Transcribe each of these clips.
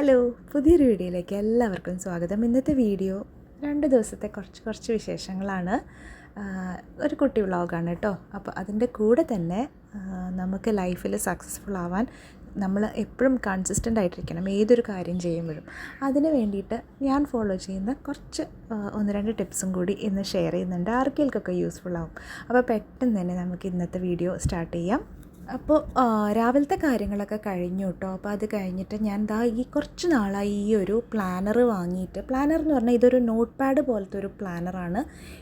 Hello പുതിയൊരു വീഡിയോയിലേക്ക് എല്ലാവർക്കും സ്വാഗതം. ഇന്നത്തെ വീഡിയോ രണ്ട് ദിവസത്തെ കുറച്ച് കുറച്ച് വിശേഷങ്ങളാണ്. ഒരു കുട്ടി വ്ളോഗാണ് കേട്ടോ അപ്പോൾ അതിന്റെ കൂടെ തന്നെ നമുക്ക് ലൈഫിൽ സക്സസ്ഫുൾ ആവാൻ നമ്മൾ എപ്പോഴും കൺസിസ്റ്റന്റ് ആയിട്ടിരിക്കണം. ഏതൊരു കാര്യം ചെയ്യുമ്പോഴും. അതിന് വേണ്ടിയിട്ട് ഞാൻ ഫോളോ ചെയ്യുന്ന കുറച്ച് ഒന്ന് രണ്ട് ടിപ്സും കൂടി ഇന്ന് ഷെയർ ചെയ്യുന്നുണ്ട്. ആർക്കെങ്കിലൊക്കെ യൂസ്ഫുൾ ആവും. അപ്പോൾ പെട്ടെന്ന് തന്നെ നമുക്ക് ഇന്നത്തെ വീഡിയോ സ്റ്റാർട്ട് ചെയ്യാം. അപ്പോൾ രാവിലത്തെ കാര്യങ്ങളൊക്കെ കഴിഞ്ഞു കേട്ടോ അപ്പോൾ അത് കഴിഞ്ഞിട്ട് ഞാൻ ദാ ഈ കുറച്ച് നാളായി ഈ ഒരു പ്ലാനർ വാങ്ങിയിട്ട് പ്ലാനർ എന്ന് പറഞ്ഞാൽ ഇതൊരു നോട്ട് പാഡ് പോലത്തെ ഒരു പ്ലാനറാണ്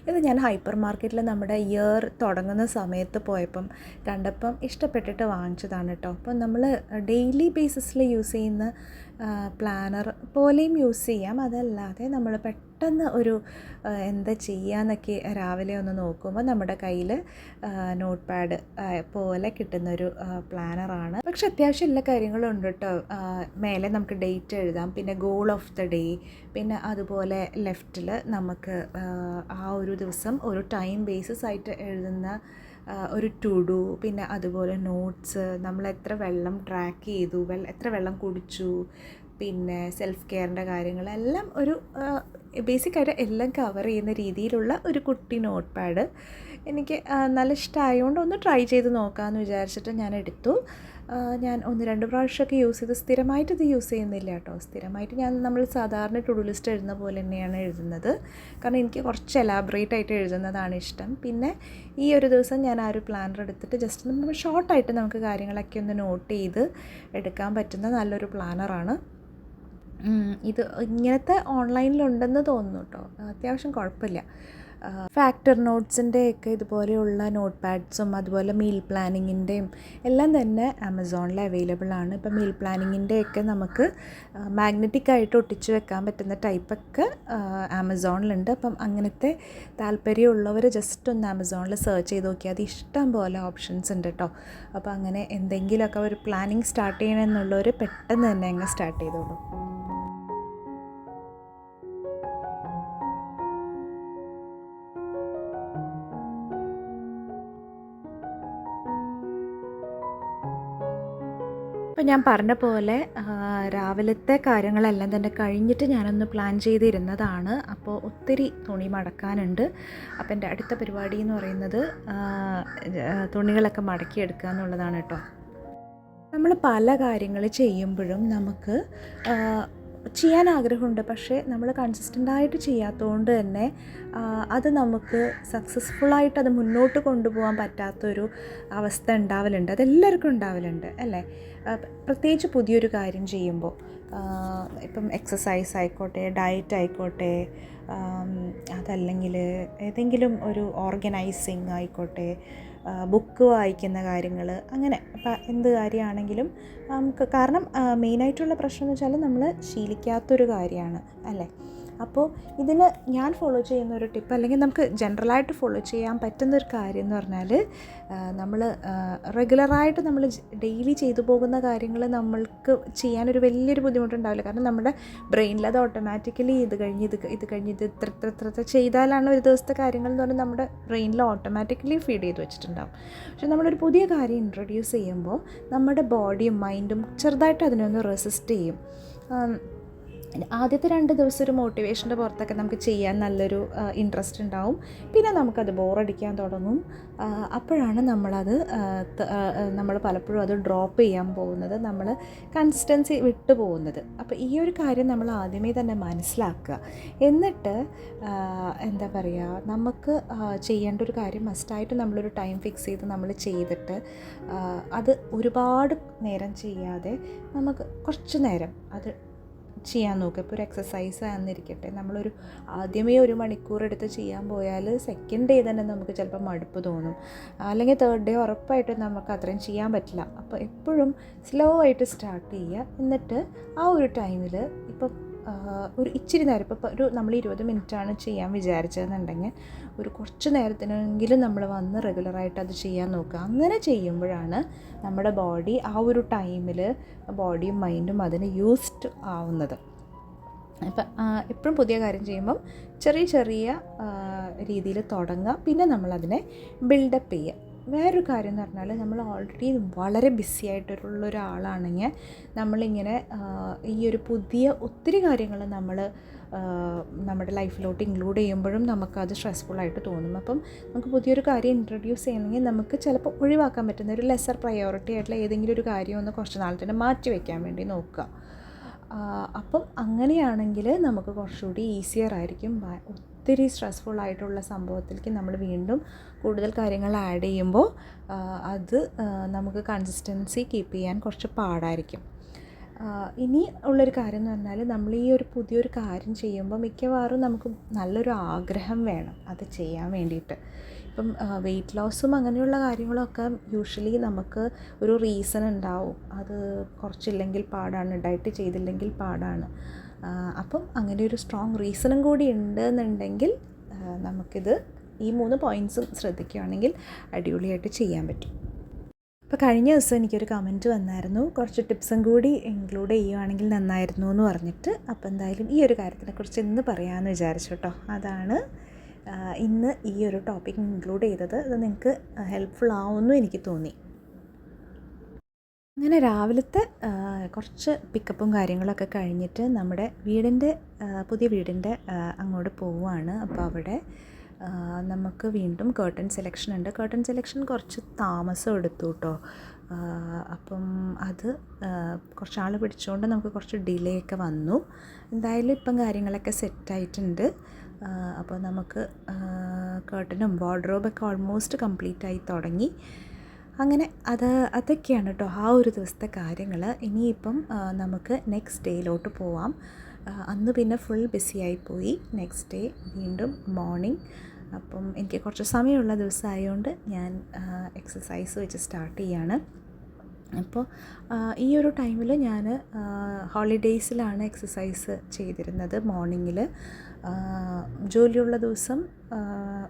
ഇത് ഞാൻ ഹൈപ്പർ മാർക്കറ്റിൽ നമ്മുടെ ഇയർ തുടങ്ങുന്ന സമയത്ത് പോയപ്പം കണ്ടപ്പം ഇഷ്ടപ്പെട്ടിട്ട് വാങ്ങിച്ചതാണ് കേട്ടോ അപ്പം നമ്മൾ ഡെയിലി ബേസിസിൽ യൂസ് ചെയ്യുന്ന പ്ലാനർ പോലെയും യൂസ് ചെയ്യാം. അതല്ലാതെ നമ്മൾ പെട്ടെന്ന് ഒരു എന്താ ചെയ്യാന്നൊക്കെ രാവിലെ ഒന്ന് നോക്കുമ്പോൾ നമ്മുടെ കയ്യിൽ നോട്ട് പാഡ് പോലെ കിട്ടുന്നൊരു പ്ലാനറാണ്. പക്ഷെ അത്യാവശ്യം എല്ലാ കാര്യങ്ങളും ഉണ്ട് കേട്ടോ മേലെ നമുക്ക് ഡേറ്റ് എഴുതാം പിന്നെ ഗോൾ ഓഫ് ദ ഡേ പിന്നെ അതുപോലെ ലെഫ്റ്റിൽ നമുക്ക് ആ ഒരു ദിവസം ഒരു ടൈം ബേസിസ് ആയിട്ട് എഴുതുന്ന ഒരു ടു ഡു പിന്നെ അതുപോലെ നോട്ട്സ് നമ്മൾ എത്ര വെള്ളം ട്രാക്ക് ചെയ്തു വെള്ള എത്ര വെള്ളം കുടിച്ചു പിന്നെ സെൽഫ് കെയറിന്റെ കാര്യങ്ങളെല്ലാം ഒരു ബേസിക്കായിട്ട് എല്ലാം കവർ ചെയ്യുന്ന രീതിയിലുള്ള ഒരു കുട്ടി നോട്ട് പാഡ് എനിക്ക് നല്ല ഇഷ്ടമായതുകൊണ്ട് ഒന്ന് ട്രൈ ചെയ്ത് നോക്കാമെന്ന് വിചാരിച്ചിട്ട് ഞാൻ എടുത്തു. ഞാൻ ഒന്ന് രണ്ട് പ്രാവശ്യമൊക്കെ യൂസ് ചെയ്ത് സ്ഥിരമായിട്ട് ഇത് യൂസ് ചെയ്യുന്നില്ല കേട്ടോ. സ്ഥിരമായിട്ട് ഞാൻ നമ്മൾ സാധാരണ ടു ഡു ലിസ്റ്റ് എഴുതുന്ന പോലെ തന്നെയാണ് എഴുതുന്നത്. കാരണം എനിക്ക് കുറച്ച് എലാബറേറ്റ് ആയിട്ട് എഴുതുന്നതാണ് ഇഷ്ടം. പിന്നെ ഈ ഒരു ദിവസം ഞാൻ ആ ഒരു പ്ലാനർ എടുത്തിട്ട് ജസ്റ്റ് നമ്മൾ ഷോർട്ടായിട്ട് നമുക്ക് കാര്യങ്ങളൊക്കെ ഒന്ന് നോട്ട് ചെയ്ത് എടുക്കാൻ പറ്റുന്ന നല്ലൊരു പ്ലാനറാണ് ഇത് ഇങ്ങനത്തെ ഓൺലൈനിലുണ്ടെന്ന് തോന്നുന്നു കേട്ടോ അത്യാവശ്യം കുഴപ്പമില്ല ഫാക്ടർ നോട്ട്സിന്റെ ഒക്കെ ഇതുപോലെയുള്ള നോട്ട് പാഡ്സും അതുപോലെ മീൽ പ്ലാനിങ്ങിന്റെയും എല്ലാം തന്നെ ആമസോണിൽ അവൈലബിൾ ആണ്. ഇപ്പം മീൽ പ്ലാനിങ്ങിന്റെ ഒക്കെ നമുക്ക് മാഗ്നറ്റിക് ആയിട്ട് ഒട്ടിച്ചു വെക്കാൻ പറ്റുന്ന ടൈപ്പൊക്കെ ആമസോണിലുണ്ട്. അപ്പം അങ്ങനത്തെ താല്പര്യമുള്ളവർ ജസ്റ്റ് ഒന്ന് ആമസോണിൽ സെർച്ച് ചെയ്ത് നോക്കിയാൽ അത് ഇഷ്ടം പോലെ ഓപ്ഷൻസ് ഉണ്ട് കേട്ടോ അപ്പോൾ അങ്ങനെ എന്തെങ്കിലുമൊക്കെ ഒരു പ്ലാനിങ് സ്റ്റാർട്ട് ചെയ്യണമെന്നുള്ളവർ പെട്ടെന്ന് തന്നെ അങ്ങ് സ്റ്റാർട്ട് ചെയ്തോളൂ. ഇപ്പം ഞാൻ പറഞ്ഞ പോലെ രാവിലത്തെ കാര്യങ്ങളെല്ലാം തന്നെ കഴിഞ്ഞിട്ട് ഞാനൊന്ന് പ്ലാൻ ചെയ്തിരുന്നതാണ്. അപ്പോൾ ഒത്തിരി തുണി മടക്കാനുണ്ട്. അപ്പം എന്റെ അടുത്ത പരിപാടി എന്ന് പറയുന്നത് തുണികളൊക്കെ മടക്കിയെടുക്കുക എന്നുള്ളതാണ് കേട്ടോ. നമ്മൾ പല കാര്യങ്ങൾ ചെയ്യുമ്പോഴും നമുക്ക് ചെയ്യാൻ ആഗ്രഹമുണ്ട് പക്ഷേ നമ്മൾ കൺസിസ്റ്റന്റ് ആയിട്ട് ചെയ്യാത്തതുകൊണ്ട് തന്നെ അത് നമുക്ക് സക്സസ്ഫുള്ളായിട്ട് അത് മുന്നോട്ട് കൊണ്ടുപോകാൻ പറ്റാത്തൊരു അവസ്ഥ ഉണ്ടാവലുണ്ട്. അതെല്ലാവർക്കും ഉണ്ടാവലുണ്ട് അല്ലേ? പ്രത്യേകിച്ച് പുതിയൊരു കാര്യം ചെയ്യുമ്പോൾ ഇപ്പം എക്സസൈസ് ആയിക്കോട്ടെ ഡയറ്റ് ആയിക്കോട്ടെ അതല്ലെങ്കിൽ ഏതെങ്കിലും ഒരു ഓർഗനൈസിങ് ആയിക്കോട്ടെ ബുക്ക് വായിക്കുന്ന കാര്യങ്ങൾ അങ്ങനെ എന്ത് കാര്യമാണെങ്കിലും നമുക്ക് കാരണം മെയിനായിട്ടുള്ള പ്രശ്നം എന്ന് വെച്ചാൽ നമ്മൾ ശീലിക്കാത്തൊരു കാര്യമാണ് അല്ലേ? അപ്പോൾ ഇതിന് ഞാൻ ഫോളോ ചെയ്യുന്ന ഒരു ടിപ്പ് അല്ലെങ്കിൽ നമുക്ക് ജനറലായിട്ട് ഫോളോ ചെയ്യാൻ പറ്റുന്ന ഒരു കാര്യം എന്ന് പറഞ്ഞാൽ നമ്മൾ റെഗുലറായിട്ട് നമ്മൾ ഡെയിലി ചെയ്തു പോകുന്ന കാര്യങ്ങൾ നമ്മൾക്ക് ചെയ്യാനൊരു വലിയൊരു ബുദ്ധിമുട്ടുണ്ടാവില്ല. കാരണം നമ്മുടെ ബ്രെയിനിൽ അത് ഓട്ടോമാറ്റിക്കലി ഇത് കഴിഞ്ഞ് ഇത് ഇത് കഴിഞ്ഞ് ഇത് ഇത്ര ഇത്ര ഇത്ര ചെയ്താലാണ് ഒരു ദിവസത്തെ കാര്യങ്ങൾ എന്ന് പറഞ്ഞാൽ നമ്മുടെ ബ്രെയിനിൽ ഓട്ടോമാറ്റിക്കലി ഫീഡ് ചെയ്ത് വെച്ചിട്ടുണ്ടാവും. പക്ഷെ നമ്മളൊരു പുതിയ കാര്യം ഇൻട്രൊഡ്യൂസ് ചെയ്യുമ്പോൾ നമ്മുടെ ബോഡിയും മൈൻഡും ചെറുതായിട്ട് അതിനൊന്ന് റെസിസ്റ്റ് ചെയ്യും. ആദ്യത്തെ രണ്ട് ദിവസം ഒരു മോട്ടിവേഷന്റെ പുറത്തൊക്കെ നമുക്ക് ചെയ്യാൻ നല്ലൊരു ഇൻട്രസ്റ്റ് ഉണ്ടാവും. പിന്നെ നമുക്കത് ബോറടിക്കാൻ തുടങ്ങും. അപ്പോഴാണ് നമ്മളത് നമ്മൾ പലപ്പോഴും അത് ഡ്രോപ്പ് ചെയ്യാൻ പോകുന്നത്. നമ്മൾ കൺസിസ്റ്റൻസി വിട്ടു പോകുന്നത്. അപ്പോൾ ഈ ഒരു കാര്യം നമ്മൾ ആദ്യമേ തന്നെ മനസ്സിലാക്കുക. എന്നിട്ട് എന്താ പറയുക നമുക്ക് ചെയ്യേണ്ട ഒരു കാര്യം മസ്റ്റായിട്ട് നമ്മളൊരു ടൈം ഫിക്സ് ചെയ്ത് നമ്മൾ ചെയ്തിട്ട് അത് ഒരുപാട് നേരം ചെയ്യാതെ നമുക്ക് കുറച്ച് നേരം അത് ചെയ്യാൻ നോക്കുക ഇപ്പോൾ ഒരു എക്സസൈസ് ആണെന്നിരിക്കട്ടെ നമ്മളൊരു ആദ്യമേ ഒരു മണിക്കൂർ എടുത്ത് ചെയ്യാൻ പോയാൽ സെക്കൻഡ് ഡേ തന്നെ നമുക്ക് ചിലപ്പോൾ മടുപ്പ് തോന്നും. അല്ലെങ്കിൽ തേർഡ് ഡേ ഉറപ്പായിട്ടും നമുക്ക് അത്രയും ചെയ്യാൻ പറ്റില്ല. അപ്പോൾ എപ്പോഴും സ്ലോ ആയിട്ട് സ്റ്റാർട്ട് ചെയ്യുക. എന്നിട്ട് ആ ഒരു ടൈമിൽ ഇപ്പം ഒരു ഇച്ചിരി നേരം. ഇപ്പോൾ ഒരു നമ്മൾ ഇരുപത് മിനിറ്റാണ് ചെയ്യാൻ വിചാരിച്ചതെന്നുണ്ടെങ്കിൽ ഒരു കുറച്ച് നേരത്തിനെങ്കിലും നമ്മൾ വന്ന് റെഗുലറായിട്ട് അത് ചെയ്യാൻ നോക്കുക. അങ്ങനെ ചെയ്യുമ്പോഴാണ് നമ്മുടെ ബോഡി ആ ഒരു ടൈമിൽ ബോഡിയും മൈൻഡും അതിന് യൂസ്ഡ് ആവുന്നത്. അപ്പം എപ്പോഴും പുതിയ കാര്യം ചെയ്യുമ്പം ചെറിയ ചെറിയ രീതിയിൽ തുടങ്ങുക പിന്നെ നമ്മളതിനെ ബിൽഡപ്പ് ചെയ്യുക വേറൊരു കാര്യം എന്ന് പറഞ്ഞാൽ നമ്മൾ ഓൾറെഡി വളരെ ബിസി ആയിട്ടുള്ള ഒരാളാണെങ്കിൽ നമ്മളിങ്ങനെ ഈ ഒരു പുതിയ ഒത്തിരി കാര്യങ്ങൾ നമ്മൾ നമ്മുടെ ലൈഫിലോട്ട് ഇൻക്ലൂഡ് ചെയ്യുമ്പോഴും നമുക്കത് സ്ട്രെസ്ഫുള്ളായിട്ട് തോന്നും. അപ്പം നമുക്ക് പുതിയൊരു കാര്യം ഇൻട്രൊഡ്യൂസ് ചെയ്യണമെങ്കിൽ നമുക്ക് ചിലപ്പോൾ ഒഴിവാക്കാൻ പറ്റുന്ന ഒരു ലെസർ പ്രയോറിറ്റി ആയിട്ടുള്ള ഏതെങ്കിലും ഒരു കാര്യം ഒന്ന് കുറച്ച് നാളത്തിന് മാറ്റി വയ്ക്കാൻ വേണ്ടി നോക്കുക. അപ്പം അങ്ങനെയാണെങ്കിൽ നമുക്ക് കുറച്ചുകൂടി ഈസിയർ ആയിരിക്കും. ഒത്തിരി സ്ട്രെസ്ഫുൾ ആയിട്ടുള്ള സംഭവത്തിലേക്ക് നമ്മൾ വീണ്ടും കൂടുതൽ കാര്യങ്ങൾ ആഡ് ചെയ്യുമ്പോൾ അത് നമുക്ക് കൺസിസ്റ്റൻസി കീപ്പ് ചെയ്യാൻ കുറച്ച് പാടായിരിക്കും. ഇനി ഉള്ളൊരു കാര്യം എന്ന് പറഞ്ഞാൽ നമ്മൾ ഈ ഒരു പുതിയൊരു കാര്യം ചെയ്യുമ്പോൾ മിക്കവാറും നമുക്ക് നല്ലൊരു ആഗ്രഹം വേണം അത് ചെയ്യാൻ വേണ്ടിയിട്ട്. ഇപ്പം വെയിറ്റ് ലോസും അങ്ങനെയുള്ള കാര്യങ്ങളൊക്കെ യൂഷ്വലി നമുക്ക് ഒരു റീസൺ ഉണ്ടാവും. അത് കുറച്ചില്ലെങ്കിൽ പാടാണ് ഡയറ്റ് ചെയ്തില്ലെങ്കിൽ പാടാണ്. അപ്പം അങ്ങനെ ഒരു സ്ട്രോങ് റീസണും കൂടി ഉണ്ട് എന്നുണ്ടെങ്കിൽ നമുക്കിത് ഈ മൂന്ന് പോയിൻസും ശ്രദ്ധിക്കുകയാണെങ്കിൽ അടിപൊളിയായിട്ട് ചെയ്യാൻ പറ്റും. അപ്പോൾ കഴിഞ്ഞ ദിവസം എനിക്കൊരു കമന്റ് വന്നായിരുന്നു. കുറച്ച് ടിപ്സും കൂടി ഇൻക്ലൂഡ് ചെയ്യുവാണെങ്കിൽ നന്നായിരുന്നു എന്ന് പറഞ്ഞിട്ട്. അപ്പോൾ എന്തായാലും ഈ ഒരു കാര്യത്തിനെക്കുറിച്ച് ഇന്ന് പറയാമെന്ന് വിചാരിച്ചു കേട്ടോ അതാണ് ഇന്ന് ഈ ഒരു ടോപ്പിക് ഇൻക്ലൂഡ് ചെയ്തത്. അത് നിങ്ങൾക്ക് ഹെൽപ്ഫുൾ ആവുമെന്നും എനിക്ക് തോന്നി. അങ്ങനെ രാവിലത്തെ കുറച്ച് പിക്കപ്പും കാര്യങ്ങളൊക്കെ കഴിഞ്ഞിട്ട് നമ്മുടെ വീടിന്റെ പുതിയ വീടിന്റെ അങ്ങോട്ട് പോവുകയാണ്. അപ്പോൾ അവിടെ നമുക്ക് വീണ്ടും കേട്ടൺ സെലക്ഷൻ ഉണ്ട്. കേട്ടൺ സെലക്ഷൻ കുറച്ച് താമസം എടുത്തു കേട്ടോ. അപ്പം അത് കുറച്ച് ആൾ പിടിച്ചുകൊണ്ട് നമുക്ക് കുറച്ച് ഡിലേ ഒക്കെ വന്നു. എന്തായാലും ഇപ്പം കാര്യങ്ങളൊക്കെ സെറ്റായിട്ടുണ്ട് അപ്പോൾ നമുക്ക് കേർട്ടനും വാർഡ്രോബൊക്കെ ഓൾമോസ്റ്റ് കംപ്ലീറ്റ് ആയി തുടങ്ങി. അങ്ങനെ അത് അതൊക്കെയാണ് കേട്ടോ ആ ഒരു ദിവസത്തെ കാര്യങ്ങൾ ഇനിയിപ്പം നമുക്ക് നെക്സ്റ്റ് ഡേയിലോട്ട് പോവാം. അന്ന് പിന്നെ ഫുൾ ബിസി ആയിപ്പോയി നെക്സ്റ്റ് ഡേ വീണ്ടും മോർണിംഗ് അപ്പം എനിക്ക് കുറച്ച് സമയമുള്ള ദിവസമായതുകൊണ്ട് ഞാൻ എക്സസൈസ് വെച്ച് സ്റ്റാർട്ട് ചെയ്യാണ്. അപ്പോൾ ഈ ഒരു ടൈമിൽ ഞാൻ ഹോളിഡേയ്സിലാണ് എക്സസൈസ് ചെയ്തിരുന്നത് മോർണിംഗിൽ ജോലിയുള്ള ദിവസം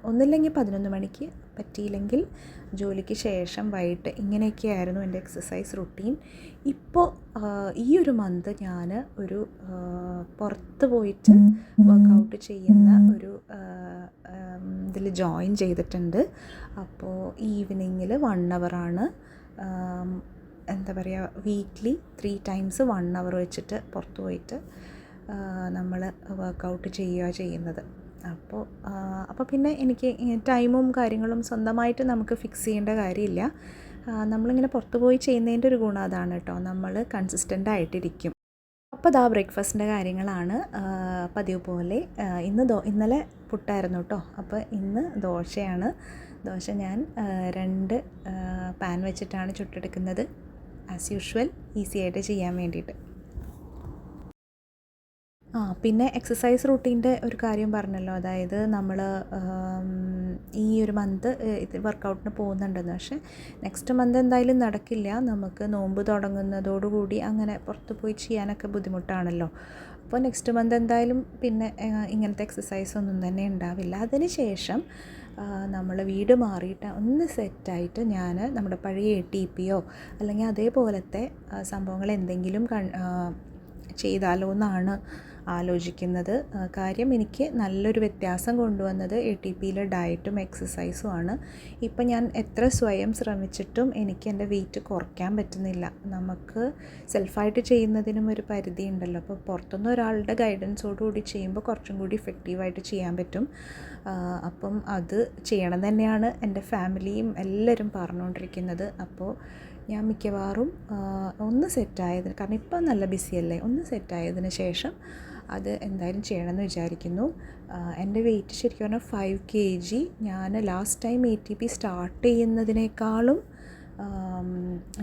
ഒന്നില്ലെങ്കിൽ പതിനൊന്ന് മണിക്ക് പറ്റിയില്ലെങ്കിൽ ജോലിക്ക് ശേഷം വൈകിട്ട് ഇങ്ങനെയൊക്കെയായിരുന്നു എന്റെ എക്സസൈസ് റുട്ടീൻ ഇപ്പോൾ ഈ ഒരു മന്ത് ഞാൻ ഒരു പുറത്ത് പോയിട്ട് വർക്കൗട്ട് ചെയ്യുന്ന ഒരു ഇതിൽ ജോയിൻ ചെയ്തിട്ടുണ്ട്. അപ്പോൾ ഈവനിങ്ങിൽ വൺ അവറാണ് എന്താ പറയുക weekly three times one hour വെച്ചിട്ട് പുറത്ത് പോയിട്ട് നമ്മൾ വർക്കൗട്ട് ചെയ്യുക ചെയ്യുന്നത്. അപ്പോൾ അപ്പോൾ പിന്നെ എനിക്ക് ടൈമും കാര്യങ്ങളും സ്വന്തമായിട്ട് നമുക്ക് ഫിക്സ് ചെയ്യേണ്ട കാര്യമില്ല. നമ്മളിങ്ങനെ പുറത്ത് പോയി ചെയ്യുന്നതിന്റെ ഒരു ഗുണം അതാണ് കേട്ടോ. നമ്മൾ കൺസിസ്റ്റന്റ് ആയിട്ടിരിക്കും. അപ്പോൾ ഇതാ ബ്രേക്ക്ഫാസ്റ്റിന്റെ കാര്യങ്ങളാണ് പതിവ് പോലെ ഇന്ന് ദോ ഇന്നലെ പുട്ടായിരുന്നു കേട്ടോ. അപ്പോൾ ഇന്ന് ദോശയാണ്. ദോശ ഞാൻ രണ്ട് പാൻ വെച്ചിട്ടാണ് ചുട്ടെടുക്കുന്നത്. ആസ് യൂഷ്വൽ ഈസി ആയിട്ട് ചെയ്യാൻ വേണ്ടിയിട്ട്. ആ പിന്നെ എക്സസൈസ് റൂട്ടീന്റെ ഒരു കാര്യം പറഞ്ഞല്ലോ. അതായത് നമ്മൾ ഈ ഒരു മന്ത് ഇത് വർക്കൗട്ടിന് പോകുന്നുണ്ടെന്ന്. പക്ഷേ നെക്സ്റ്റ് മന്ത് എന്തായാലും നടക്കില്ല. നമുക്ക് നോമ്പ് തുടങ്ങുന്നതോടുകൂടി അങ്ങനെ പുറത്ത് പോയി ചെയ്യാനൊക്കെ ബുദ്ധിമുട്ടാണല്ലോ. അപ്പോൾ നെക്സ്റ്റ് മന്ത് എന്തായാലും പിന്നെ ഇങ്ങനത്തെ എക്സസൈസ് ഒന്നും തന്നെ ഉണ്ടാവില്ല. അതിന് ശേഷം നമ്മൾ വീട് മാറിയിട്ട് ഒന്ന് സെറ്റായിട്ട് ഞാൻ നമ്മുടെ പഴയ എ ടി പിയോ അല്ലെങ്കിൽ അതേപോലത്തെ സംഭവങ്ങൾ എന്തെങ്കിലും ചെയ്താലോ എന്നാണ് ആലോചിക്കുന്നത്. കാര്യം എനിക്ക് നല്ലൊരു വ്യത്യാസം കൊണ്ടുവന്നത് എ ടി പിയിലെ ഡയറ്റും എക്സസൈസും ആണ്. ഇപ്പം ഞാൻ എത്ര സ്വയം ശ്രമിച്ചിട്ടും എനിക്ക് എന്റെ വെയിറ്റ് കുറയ്ക്കാൻ പറ്റുന്നില്ല. നമുക്ക് സെൽഫായിട്ട് ചെയ്യുന്നതിനും ഒരു പരിധി ഉണ്ടല്ലോ. അപ്പോൾ പുറത്തുനിന്ന് ഒരാളുടെ ഗൈഡൻസോടുകൂടി ചെയ്യുമ്പോൾ കുറച്ചും കൂടി ഇഫക്റ്റീവായിട്ട് ചെയ്യാൻ പറ്റും. അപ്പം അത് ചെയ്യണം തന്നെയാണ് എന്റെ ഫാമിലിയും എല്ലാവരും പറഞ്ഞുകൊണ്ടിരിക്കുന്നത്. അപ്പോൾ ഞാൻ മിക്കവാറും ഒന്ന് സെറ്റായതിന് കാരണം ഇപ്പം നല്ല ബിസിയല്ലേ ഒന്ന് സെറ്റായതിന് ശേഷം അത് എന്തായാലും ചെയ്യണമെന്ന് വിചാരിക്കുന്നു. എന്റെ വെയിറ്റ് ശരിക്കും പറഞ്ഞാൽ ഫൈവ് കെ ജി ഞാൻ last time A T P start ചെയ്യുന്നതിനേക്കാളും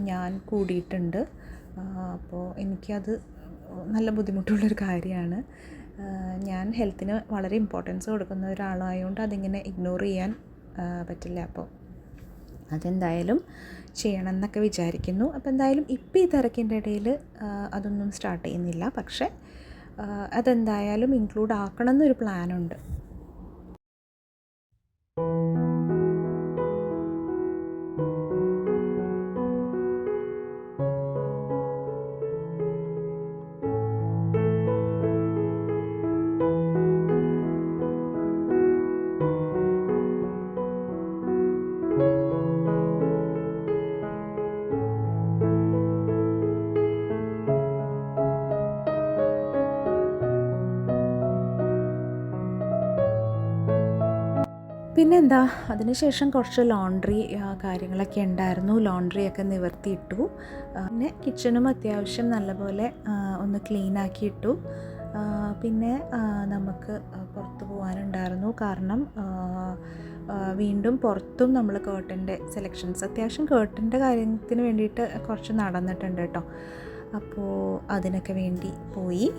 ഞാൻ കൂടിയിട്ടുണ്ട്. അപ്പോൾ എനിക്കത് നല്ല ബുദ്ധിമുട്ടുള്ളൊരു കാര്യമാണ്. ഞാൻ ഹെൽത്തിന് വളരെ ഇമ്പോർട്ടൻസ് കൊടുക്കുന്ന ഒരാളായതുകൊണ്ട് അതിങ്ങനെ ഇഗ്നോർ ചെയ്യാൻ പറ്റില്ല. അപ്പോൾ അതെന്തായാലും ചെയ്യണം എന്നൊക്കെ വിചാരിക്കുന്നു. അപ്പോൾ എന്തായാലും ഇപ്പോൾ ഈ തിരക്കിന്റെ ഇടയിൽ അതൊന്നും സ്റ്റാർട്ട് ചെയ്യുന്നില്ല. പക്ഷേ അതെന്തായാലും ഇൻക്ലൂഡ് ആക്കണം എന്നൊരു പ്ലാനുണ്ട് പിന്നെന്താ അതിനുശേഷം കുറച്ച് ലോണ്ട്രി കാര്യങ്ങളൊക്കെ ഉണ്ടായിരുന്നു. ലോണ്ട്രിയൊക്കെ നിവർത്തിയിട്ടു. പിന്നെ കിച്ചണും അത്യാവശ്യം നല്ലപോലെ ഒന്ന് ക്ലീൻ ആക്കിയിട്ടു. പിന്നെ നമുക്ക് പുറത്ത് പോകാനുണ്ടായിരുന്നു. കാരണം വീണ്ടും പുറത്തും നമ്മൾ കേട്ടന്റെ സെലക്ഷൻസ് അത്യാവശ്യം കേട്ടന്റെ കാര്യത്തിന് വേണ്ടിയിട്ട് കുറച്ച് നടന്നിട്ടുണ്ട് കേട്ടോ. അപ്പോൾ അതിനൊക്കെ വേണ്ടി പോയി.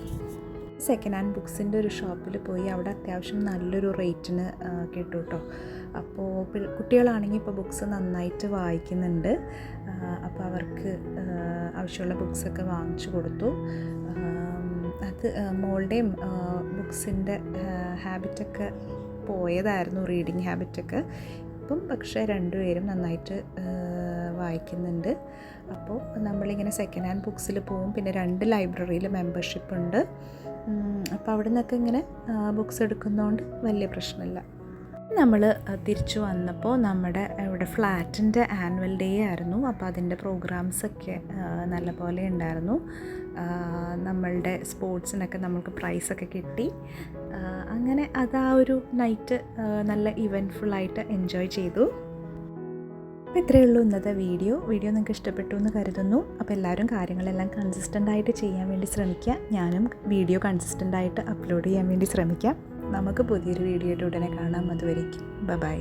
സെക്കൻഡ് ഹാൻഡ് ബുക്സിന്റെ ഒരു ഷോപ്പിൽ പോയി അവിടെ അത്യാവശ്യം നല്ലൊരു റേറ്റിന് കിട്ടും കേട്ടോ അപ്പോൾ പിൾ- കുട്ടികളാണെങ്കിൽ ഇപ്പോൾ ബുക്സ് നന്നായിട്ട് വായിക്കുന്നുണ്ട്. അപ്പോൾ അവർക്ക് ആവശ്യമുള്ള ബുക്സൊക്കെ വാങ്ങിച്ചു കൊടുത്തു. അത് മോളുടെയും ബുക്സിന്റെ ഹാബിറ്റൊക്കെ പോയതായിരുന്നു റീഡിങ് ഹാബിറ്റൊക്കെ ഇപ്പം പക്ഷേ രണ്ടുപേരും നന്നായിട്ട് വായിക്കുന്നുണ്ട്. അപ്പോൾ നമ്മളിങ്ങനെ സെക്കൻഡ് ഹാൻഡ് ബുക്സിൽ പോവും. പിന്നെ രണ്ട് ലൈബ്രറിയിൽ മെമ്പർഷിപ്പ് ഉണ്ട്. അപ്പോൾ അവിടെ നിന്നൊക്കെ ഇങ്ങനെ ബുക്സ് എടുക്കുന്നതുകൊണ്ട് വലിയ പ്രശ്നമില്ല. നമ്മൾ തിരിച്ചു വന്നപ്പോൾ നമ്മുടെ ഇവിടെ ഫ്ലാറ്റിന്റെ ആനുവൽ ഡേ ആയിരുന്നു. അപ്പോൾ അതിന്റെ പ്രോഗ്രാംസൊക്കെ നല്ലപോലെ ഉണ്ടായിരുന്നു. നമ്മളുടെ സ്പോർട്സിനൊക്കെ നമുക്ക് പ്രൈസൊക്കെ കിട്ടി. അങ്ങനെ അത് ആ ഒരു നൈറ്റ് നല്ല ഇവന്റ്ഫുള്ളായിട്ട് എൻജോയ് ചെയ്തു. അപ്പോൾ ഇത്രയേ ഉള്ളൂ ഇന്നത്തെ വീഡിയോ. വീഡിയോ നിങ്ങൾക്ക് ഇഷ്ടപ്പെട്ടു എന്ന് കരുതുന്നു. അപ്പോൾ എല്ലാവരും കാര്യങ്ങളെല്ലാം കൺസിസ്റ്റന്റ് ആയിട്ട് ചെയ്യാൻ വേണ്ടി ശ്രമിക്കുക. ഞാനും വീഡിയോ കൺസിസ്റ്റന്റ് ആയിട്ട് അപ്ലോഡ് ചെയ്യാൻ വേണ്ടി ശ്രമിക്കാം. നമുക്ക് പുതിയൊരു വീഡിയോ ഉടനെ കാണാം അതുവരേക്കും. ബൈ